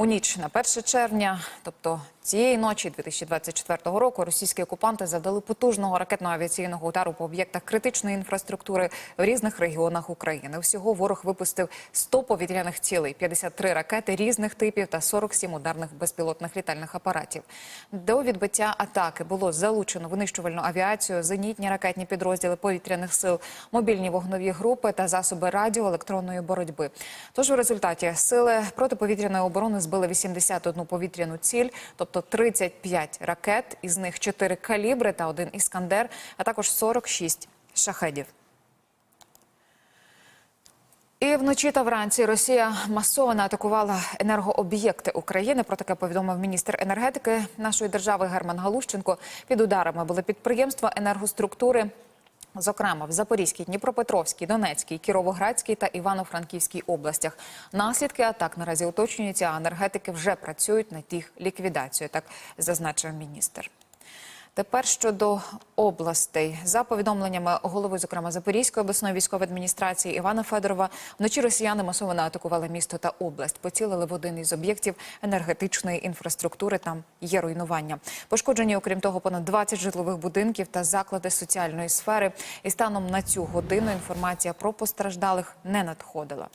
У ніч на 1 червня, тобто цієї ночі 2024 року, російські окупанти завдали потужного ракетного авіаційного удару по об'єктах критичної інфраструктури в різних регіонах України. Всього ворог випустив 100 повітряних цілей, 53 ракети різних типів та 47 ударних безпілотних літальних апаратів. До відбиття атаки було залучено винищувальну авіацію, зенітні ракетні підрозділи повітряних сил, мобільні вогнові групи та засоби радіоелектронної боротьби. Тож в результаті сили протиповітряної оборони збили 81 повітряну ціль, тобто 35 ракет, із них 4 калібри та один іскандер, а також 46 шахедів. І вночі та вранці Росія масово атакувала енергооб'єкти України. Про таке повідомив міністр енергетики нашої держави Герман Галущенко. Під ударами були підприємства енергоструктури. Зокрема, в Запорізькій, Дніпропетровській, Донецькій, Кіровоградській та Івано-Франківській областях наслідки атак наразі уточнюються, а енергетики вже працюють над їх ліквідацією. Так зазначив міністр. Тепер щодо областей, за повідомленнями голови, зокрема Запорізької обласної військової адміністрації Івана Федорова, вночі росіяни масово атакували місто та область, поцілили в один із об'єктів енергетичної інфраструктури. Там є руйнування. Пошкоджені, окрім того, понад 20 житлових будинків та заклади соціальної сфери. І станом на цю годину інформація про постраждалих не надходила.